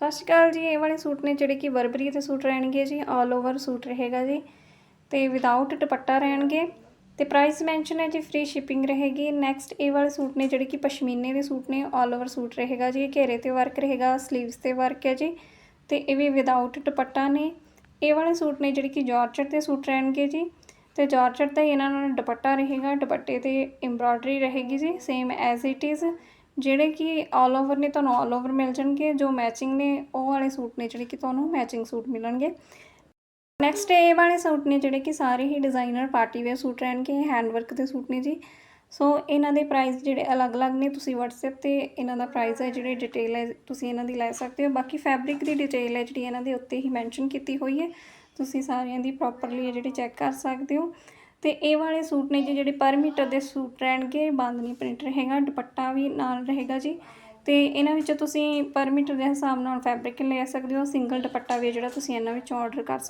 ਸਤਿ ਸ਼੍ਰੀ ਅਕਾਲ ਜੀ, ਇਹ ਵਾਲੇ ਸੂਟ ਨੇ ਜਿਹੜੇ ਕਿ ਬਰਬਰੀ ਦੇ ਸੂਟ ਰਹਿਣਗੇ ਜੀ ਆਲ ਓਵਰ ਸੂਟ ਰਹੇਗਾ ਜੀ। ਤੇ ਵਿਦਆਊਟ ਦੁਪੱਟਾ ਰਹਿਣਗੇ। ਤੇ ਪ੍ਰਾਈਸ ਮੈਂਸ਼ਨ ਹੈ ਜੀ ਫ੍ਰੀ ਸ਼ਿਪਿੰਗ ਰਹੇਗੀ। ਨੈਕਸਟ ਇਹ ਵਾਲੇ ਸੂਟ ਨੇ ਜਿਹੜੇ ਕਿ ਪਸ਼ਮੀਨੇ ਦੇ ਸੂਟ ਨੇ ਆਲ ਓਵਰ ਸੂਟ ਰਹੇਗਾ ਜੀ। ਘੇਰੇ ਤੇ ਵਰਕ ਰਹੇਗਾ ਸਲੀਵਸ ਤੇ ਵਰਕ ਹੈ ਜੀ। ਤੇ ਇਹ ਵੀ ਵਿਦਆਊਟ ਦੁਪੱਟਾ ਨੇ। ਇਹ ਵਾਲੇ ਸੂਟ ਨੇ ਜਿਹੜੇ ਕਿ ਜਾਰਜਟ ਦੇ ਸੂਟ ਰਹਿਣਗੇ ਜੀ। ਤੇ ਜਾਰਜਟ ਦਾ ਹੀ ਇਹਨਾਂ ਨਾਲ ਦੁਪੱਟਾ ਰਹੇਗਾ। ਦੁਪੱਟੇ ਤੇ ਐਮਬ੍ਰਾਇਡਰੀ ਰਹੇਗੀ ਜੀ ਸੇਮ ਐਜ਼ ਇਟ ਇਜ਼ ਜਿਹੜੇ ਕਿ ਆਲ ਓਵਰ ਨੇ, ਤੁਹਾਨੂੰ ਆਲ ਓਵਰ ਮਿਲ ਜਾਣਗੇ। ਜੋ ਮੈਚਿੰਗ ਨੇ, ਉਹ ਵਾਲੇ ਸੂਟ ਨੇ ਜਿਹੜੇ ਕਿ ਤੁਹਾਨੂੰ ਮੈਚਿੰਗ ਸੂਟ ਮਿਲਣਗੇ। ਨੈਕਸਟ ਇਹ ਵਾਲੇ ਸੂਟ ਨੇ ਜਿਹੜੇ ਕਿ ਸਾਰੇ ਹੀ ਡਿਜ਼ਾਈਨਰ ਪਾਰਟੀ ਵੇਅਰ ਸੂਟ ਰਹਿਣਗੇ ਹੈਂਡ ਵਰਕ ਦੇ ਸੂਟ ਨੇ ਜੀ। ਸੋ ਇਹਨਾਂ ਦੇ ਪ੍ਰਾਈਸ ਜਿਹੜੇ ਅਲੱਗ-ਅਲੱਗ ਨੇ, ਤੁਸੀਂ WhatsApp ਤੇ ਇਹਨਾਂ ਦਾ ਪ੍ਰਾਈਸ ਹੈ ਜਿਹੜੇ ਡਿਟੇਲ ਹੈ, ਤੁਸੀਂ ਇਹਨਾਂ ਦੀ ਲੈ ਸਕਦੇ ਹੋ। ਬਾਕੀ ਫੈਬਰਿਕ ਦੀ ਡਿਟੇਲ ਹੈ ਜਿਹੜੀ ਇਹਨਾਂ ਦੇ ਉੱਤੇ ਹੀ ਮੈਂਸ਼ਨ ਕੀਤੀ ਹੋਈ ਹੈ। ਤੁਸੀਂ ਸਾਰਿਆਂ ਦੀ ਪ੍ਰੋਪਰਲੀ ਜਿਹੜੀ ਚੈੱਕ ਕਰ ਸਕਦੇ ਹੋ। ਤੇ ਇਹ ਵਾਲੇ ਸੂਟ ਨੇ ਜੀ ਜਿਹੜੇ ਪਰ ਮੀਟਰ ਦੇ ਸੂਟ ਰਹਿਣਗੇ ਬੰਦ ਨਹੀਂ ਪ੍ਰਿੰਟ ਰਹੇਗਾ, ਦੁਪੱਟਾ ਵੀ ਨਾਲ ਰਹੇਗਾ ਜੀ। ਤੇ ਇਹਨਾਂ ਵਿੱਚ ਤੁਸੀਂ ਪਰ ਮੀਟਰ ਦੇ ਹਿਸਾਬ ਨਾਲ ਫੈਬਰਿਕ ਲੈ ਸਕਦੇ ਹੋ ਸਿੰਗਲ ਦੁਪੱਟਾ ਵੀ ਹੈ ਜਿਹੜਾ ਤੁਸੀਂ ਇਹਨਾਂ ਵਿੱਚੋਂ ਆਰਡਰ ਕਰ ਸਕਦੇ